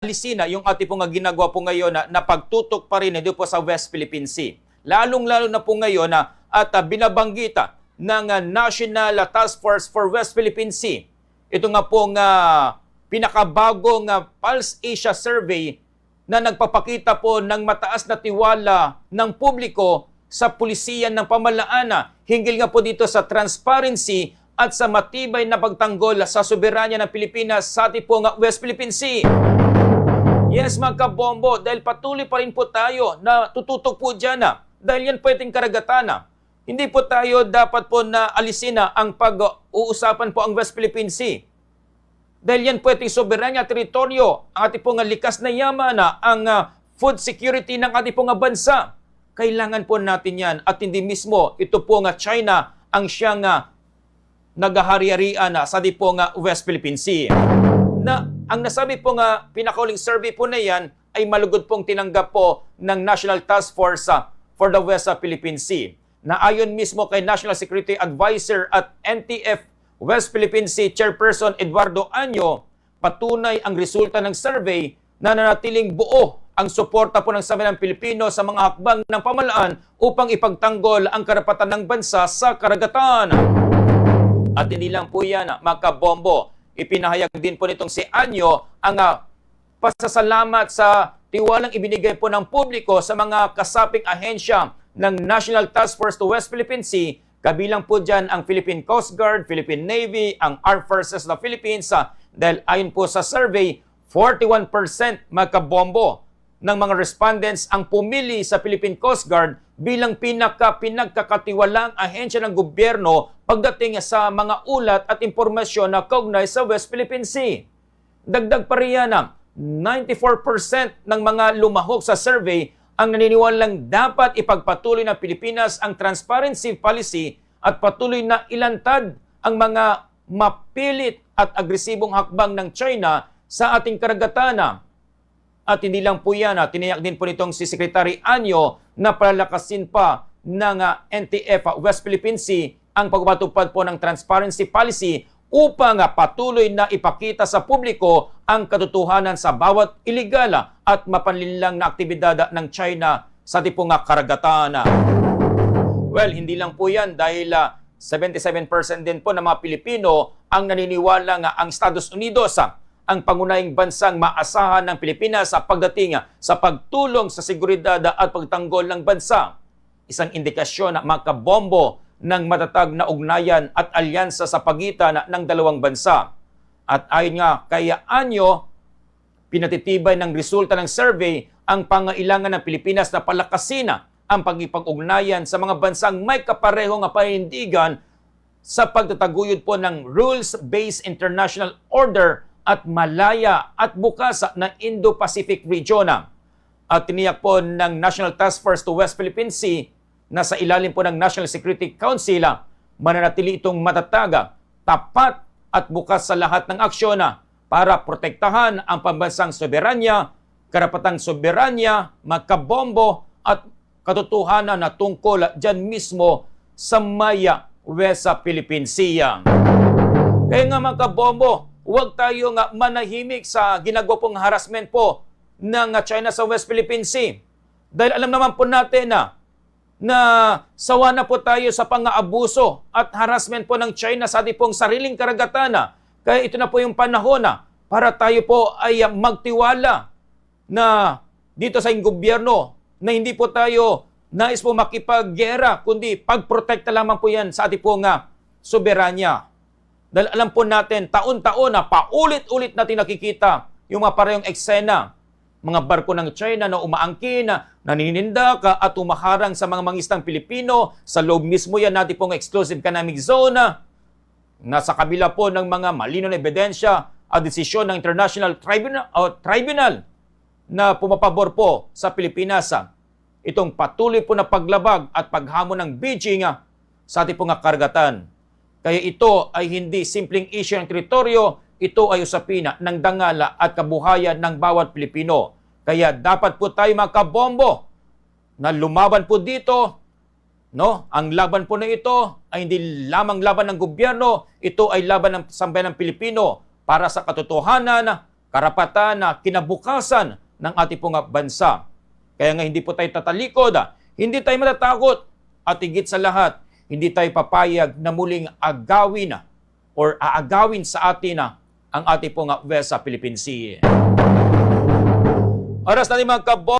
alisin na yung ating pong ginagawa po ngayon na, na pagtutok pa rin dito po sa West Philippine Sea. Lalong-lalo na po ngayon na at uh, binabanggita ng uh, National Task Force for West Philippine Sea. Ito nga pong uh, pinakabagong uh, Pulse Asia Survey na nagpapakita po ng mataas na tiwala ng publiko sa pulisiyan ng pamalaana. Hinggil nga po dito sa transparency at sa matibay na pagtanggol sa soberanya ng Pilipinas sa ating pong West Philippine Sea. Yes, mga kabombo, dahil patuloy pa rin po tayo na tututok po dyan na. Dahil yan pwedeng karagatan na. Hindi po tayo dapat po na alisin na ang pag-uusapan po ang West Philippine Sea. Dahil yan pwedeng soberanya teritoryo, ang ating pong likas na yaman na ang ah, food security ng ating pong bansa. Kailangan po natin yan at hindi mismo ito po nga China ang siyang uh, nagahari-harian na sa di po nga West Philippine Sea. Na ang nasabi po nga pinakauling survey po na yan ay malugod pong tinanggap po ng National Task Force ah, for the West Philippine Sea. Na ayon mismo kay National Security Advisor at NTF West Philippine Sea Chairperson Eduardo Anyo, patunay ang resulta ng survey na nanatiling buo ang suporta po ng sambayanang Pilipino sa mga hakbang ng pamalaan upang ipagtanggol ang karapatan ng bansa sa karagatan. At hindi lang po yan, mga kabombo. Ipinahayag din po nitong si Anyo ang ah, pasasalamat sa tiwalang ibinigay po ng publiko sa mga kasaping ahensya ng National Task Force to West Philippine Sea. Kabilang po dyan ang Philippine Coast Guard, Philippine Navy, ang Armed Forces of the Philippines. ah, dahil ayon po sa survey, 41% mga kabombo ng mga respondents ang pumili sa Philippine Coast Guard bilang pinaka pinagkakatiwalang ahensya ng gobyerno pagdating sa mga ulat at impormasyon na kaugnay sa West Philippine Sea. Dagdag pa riyan na 94% ng mga lumahok sa survey ang naniniwalang dapat ipagpatuloy ng Pilipinas ang transparency policy at patuloy na ilantad ang mga mapilit at agresibong hakbang ng China sa ating karagatan. At hindi lang po yan, ah, tiniyak din po nitong si Secretary Anyo na palakasin pa ng ah, NTF ah, West Philippine Sea ang pagpatupad po ng transparency policy upang patuloy na ipakita sa publiko ang katotohanan sa bawat iligal ah, at mapanlinlang na aktibidad ng China sa tipong karagatan. Well, hindi lang po yan dahil ah, 77% din po ng mga Pilipino ang naniniwala nga ang Estados Unidos ah, ang pangunahing bansang maasahan ng Pilipinas sa pagdating sa pagtulong sa seguridad at pagtanggol ng bansa. Isang indikasyon na makabombo ng matatag na ugnayan at alyansa sa pagitan ng dalawang bansa. At ayon nga kay Anyo, pinatitibay ng resulta ng survey ang pangailangan ng Pilipinas na palakasin ang pagipag-ugnayan sa mga bansang may kaparehong panindigan sa pagtataguyod po ng rules-based international order at malaya at bukas na Indo-Pacific region. At tiniyak po ng National Task Force to West Philippine Sea na sa ilalim po ng National Security Council, mananatili itong matataga, tapat at bukas sa lahat ng aksyon para protektahan ang pambansang soberanya, karapatang soberanya, magkabombo at katotohanan na tungkol dyan mismo sa Maya, West Philippine Sea. Kaya nga mga kabombo, huwag tayo nga manahimik sa ginagawa harassment po ng China sa West Philippine Sea. Dahil alam naman po natin na na sawa na po tayo sa pang-aabuso at harassment po ng China sa ating pong sariling karagatan. Kaya ito na po yung panahon na para tayo po ay magtiwala na dito sa gobyerno na hindi po tayo nais po makipaggera, kundi pagprotekta lamang po yan sa ating pong uh, soberanya. Dahil alam po natin, taon-taon na paulit-ulit natin nakikita yung mga parehong eksena. Mga barko ng China na umaangkin, na at umaharang sa mga mangistang Pilipino. Sa loob mismo yan natin pong exclusive economic zone. Nasa kabila po ng mga malino na ebidensya at desisyon ng International Tribunal, o Tribunal na pumapabor po sa Pilipinas. Itong patuloy po na paglabag at paghamon ng Beijing sa ating pong karagatan. Kaya ito ay hindi simpleng issue ng teritoryo, ito ay usapin ng dangala at kabuhayan ng bawat Pilipino. Kaya dapat po tayo mga kabombo na lumaban po dito. No? Ang laban po na ito ay hindi lamang laban ng gobyerno, ito ay laban ng sambayan ng Pilipino para sa katotohanan karapatan na kinabukasan ng ating pong bansa. Kaya nga hindi po tayo tatalikod, ah. hindi tayo matatakot at higit sa lahat, hindi tayo papayag na muling agawin or aagawin sa atin ang ating pong West Philippine Sea. Oras na mga kabo